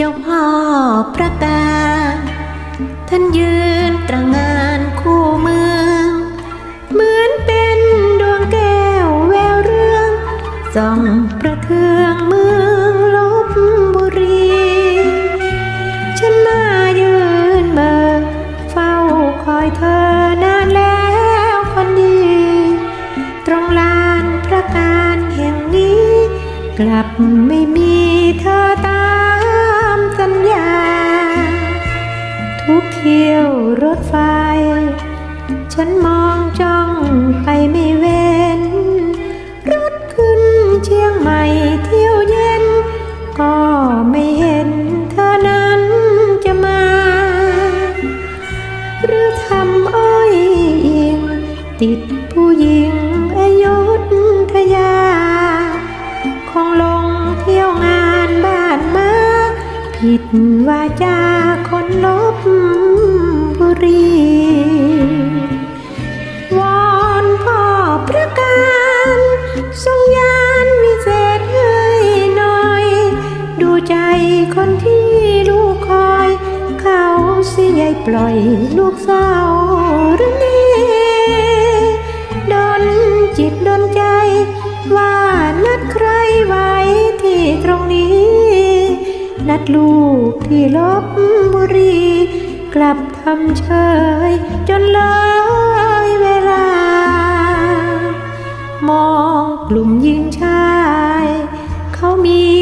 จ้าพ่อพระการท่านยืนตระงานคู่เมือง เหมือนเป็นดวงแก้วแววเรื่องส่องประเทืองเมืองลบบุรี ฉันมายืนเบิกเฝ้าคอยเธอนานแล้วคนดี ตรงลานพระการแห่งนี้ กลับไม่มีเธอตา สัญญาทุกเที่ยวรถไฟ ฉันมองจ้องไปไม่เว้น รถขึ้นเชียงใหม่เที่ยวเย็น ก็ไม่เห็นเธอนั้นจะมา หรือทำอ้อยอิง ติดผู้หญิงอายุทยาคงลงเที่ ผิดว่าจาคนลบบุรีวอนพ่อพระการทรงยานวิเศษให้หน่อย ดูใจคนที่ลูกคอย เขาสิยายปล่อยลูกสาวหรือนี่ดนจิตดนใจ ว่านัดใครไว้ที่ตรงนี้ นัดลูกที่ลบบุรี กลับทำเฉยจนเลยเวลา มองกลุ่มยิงชาย เขามี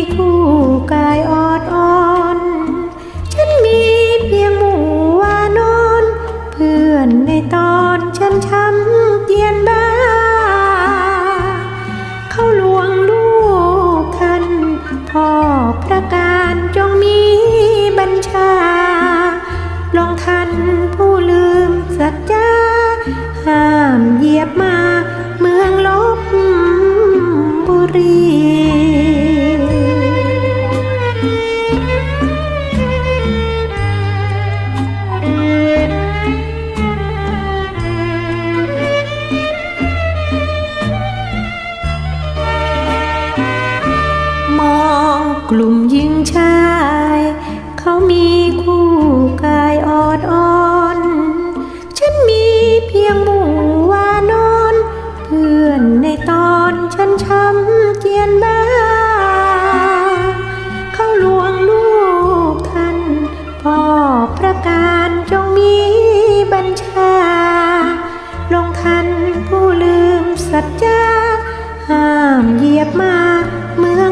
มสัจจาห้ามเหยียบมาเมืองลบบุรีมองกลุ่มหญิงชาย เขามี สัจจาห้ามเหยียบมาเมือง